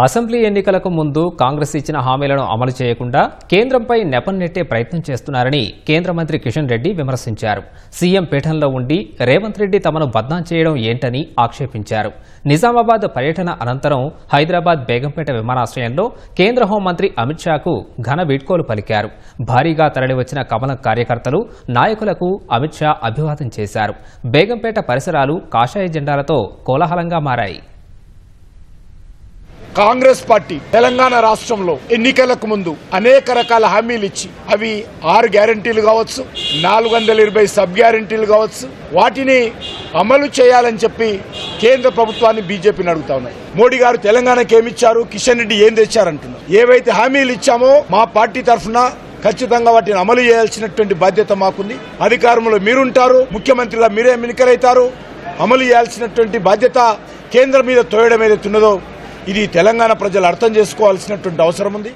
Assembly ఎన్నికలకు ముందు కాంగ్రెస్ ఇచ్చిన హామీలను అమలు చేయకుండా కేంద్రంపై నెపం నెట్టే ప్రయత్నం చేస్తున్నారని కేంద్ర మంత్రి కిషన్ రెడ్డి విమర్శించారు. సీఎం పీఠంలో ఉండి రేవంత్ రెడ్డి తమను బద్నాం చేయడం ఏంటని ఆక్షేపించారు. నిజామాబాద్ పర్యటన అనంతరం హైదరాబాద్ బేగంపేట విమానాశ్రయంలో కేంద్ర హోంమంత్రి అమిత్ షాకు ఘన వీడ్కోలు పలికారు. భారీగా తరలివచ్చిన కమలం కార్యకర్తలు నాయకులకు అమిత్ షా అభివాదం చేశారు. బేగంపేట పరిసరాలు కాషాయ జెండాలతో కోలాహలంగా మారాయి. కాంగ్రెస్ పార్టీ తెలంగాణ రాష్ట్రంలో ఎన్నికలకు ముందు అనేక రకాల హామీలు ఇచ్చి అవి ఆరు గ్యారంటీలు కావచ్చు నాలుగు వందల ఇరవై సబ్ గ్యారంటీలు కావచ్చు వాటిని అమలు చేయాలని చెప్పి కేంద్ర ప్రభుత్వాన్ని బీజేపీని అడుగుతా ఉన్నాయి. మోడీ గారు తెలంగాణకి ఏమిచ్చారు? కిషన్ రెడ్డి ఏం తెచ్చారంటున్నారు? ఏవైతే హామీలు ఇచ్చామో మా పార్టీ తరఫున ఖచ్చితంగా వాటిని అమలు చేయాల్సినటువంటి బాధ్యత మాకుంది. అధికారంలో మీరుంటారు ముఖ్యమంత్రిగా మీరే ఎన్నికలైతారు అమలు చేయాల్సినటువంటి బాధ్యత కేంద్రం మీద తోయడం ఏదైతే ఉన్నదో ఇది తెలంగాణ ప్రజలు అర్థం చేసుకోవాల్సినటువంటి అవసరం ఉంది.